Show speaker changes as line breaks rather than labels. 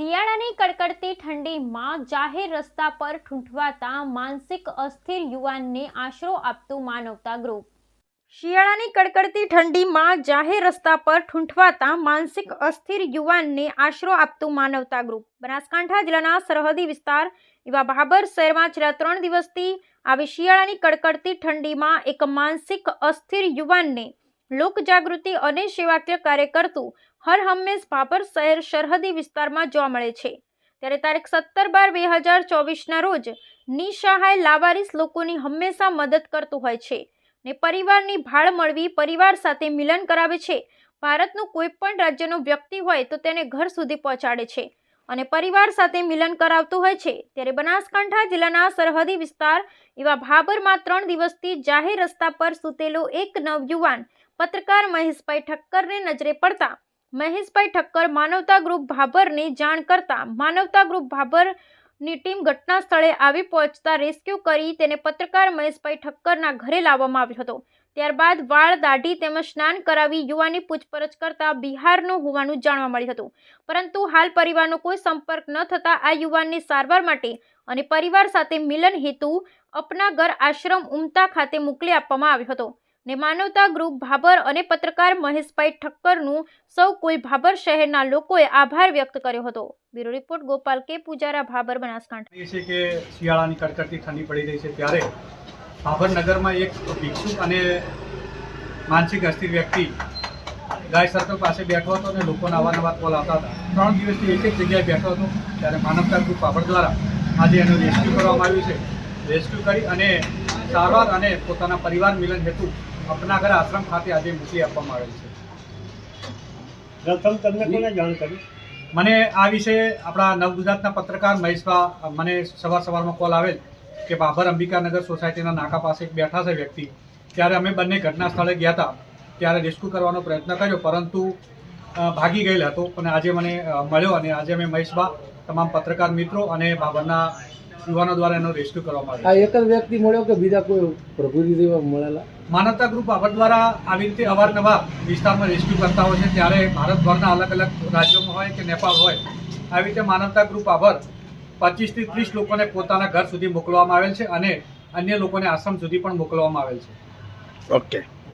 શિયાળાની કડકડતી ઠંડીમાં જાહેર રસ્તા પર ઠૂંઠવાતા માનસિક અસ્થિર યુવાનને આશરો આપતું માનવતા ગ્રુપ શિયાળાની કડકડતી ઠંડીમાં જાહેર રસ્તા પર ઠૂંઠવાતા માનસિક અસ્થિર યુવાનને આશરો આપતું માનવતા ગ્રુપ બનાસકાંઠા જિલ્લાના સરહદી વિસ્તાર એવા બહાબર શહેરમાં છેલ્લા ત્રણ દિવસથી આવી શિયાળાની કડકડતી ઠંડીમાં એક માનસિક અસ્થિર યુવાનને લોકજાગૃતિ અને સેવાકીય કાર્ય કરતું હર હંમેશ ભાભર શહેર સરહદી વિસ્તારમાં જોવા મળે છે. ત્યારે તારીખ સત્તર બાર બે હજાર ચોવીસના રોજ નિસહાય લાવારીસ લોકોની હંમેશા મદદ કરતું હોય છે ને પરિવારની ભાળ મળવી પરિવાર સાથે મિલન કરાવે છે. ભારતનું કોઈ પણ રાજ્યનો વ્યક્તિ હોય તો તેને ઘર સુધી પહોંચાડે છે અને પરિવાર સાથે મિલન કરાવતું હોય છે. ત્યારે બનાસકાંઠા જિલ્લાના સરહદી વિસ્તાર એવા ભાભરમાં ત્રણ દિવસથી જાહેર રસ્તા પર સૂતેલો એક નવયુવાન પત્રકાર મહેશભાઈ ઠક્કરને નજરે પડતા મહેશભાઈ ઠક્કર માનવતા ગ્રુપ ભાભરને જાણ કરતા માનવતા ગ્રુપ ભાભરની ટીમ ઘટના સ્થળે આવી પહોંચતા રેસ્ક્યુ કરી તેને પત્રકાર મહેશભાઈ ઠક્કરના ઘરે લાવવામાં આવ્યો હતો. ત્યારબાદ વાળ દાઢી તેમજ સ્નાન કરાવી યુવાની પૂછપરછ કરતા બિહારનો હોવાનું જાણવા મળ્યું હતું. પરંતુ હાલ પરિવારનો કોઈ સંપર્ક ન થતાં આ યુવાનને સારવાર માટે અને પરિવાર સાથે મિલન હેતુ અપના ઘર આશ્રમ ઉમતા ખાતે મોકલી આપવામાં આવ્યો હતો. ને માનવતા ગ્રુપ ભાભર અને પત્રકાર મહેશભાઈ ઠક્કરનું સૌ કોઈ ભાભર શહેરના લોકોએ આભાર વ્યક્ત કર્યો હતો. બ્યુરો રિપોર્ટ, ગોપાલ કે પૂજારા ભાભર, બનાસકાંઠા.
છે કે શિયાળાની કડકડતી ઠંડી પડી રહી છે ત્યારે ભાભરનગરમાં એક ભિક્ષુક અને માનસિક અસ્થિર વ્યક્તિ ગાય સર્કલ પાસે બેઠો હતો અને લોકોના અવારનવાર કોલ આવતા હતા. ત્રણ દિવસથી એક એક જગ્યાએ બેઠો હતો ત્યારે માનવતા ગ્રુપ ભાભર દ્વારા આજે એનું રેસ્ક્યુ કરવામાં આવ્યું છે. રેસ્ક્યુ કરી અને સારવાર અને પોતાના પરિવાર મિલન હેતુ અપનાગર આશ્રમ ખાતે આજે મોકલી આપવામાં આવેલ છે.
પ્રથમ તમને કોને જાણ કરી?
મને આ વિશે આપણા નવગુજરાતના પત્રકાર મહેશભા મને સવાર સવારમાં કોલ આવેલ કે બાબર અંબિકાનગર સોસાયટીના નાકા પાસે બેઠા છે વ્યક્તિ. ત્યારે અમે બંને ઘટના સ્થળે ગયા હતા. ત્યારે રેસ્ક્યુ કરવાનો પ્રયત્ન કર્યો પરંતુ ભાગી ગયેલ હતો. અને આજે મને મળ્યો અને આજે અમે મહેશભા તમામ પત્રકાર મિત્રો અને બાબરના યુવાનો દ્વારા એનો રેસ્ક્યુ કરવામાં
આ
આવ્યો
એક જ વ્યક્તિ મળ્યો કે બીજા કોઈ પ્રભુજી જેવા મળેલા?
માનવતા ગ્રુપ બાબર દ્વારા આવી રીતે અવારનવાર વિસ્તારમાં રેસ્ક્યુ કરતા હોય છે. ત્યારે ભારતભરના અલગ અલગ રાજ્યોમાં હોય કે નેપાળ હોય આવી રીતે માનવતા ગ્રુપ આભર પચીસથી ત્રીસ લોકોને પોતાના ઘર સુધી મોકલવામાં આવેલ છે અને અન્ય લોકોને આશ્રમ સુધી પણ મોકલવામાં આવેલ છે.
ઓકે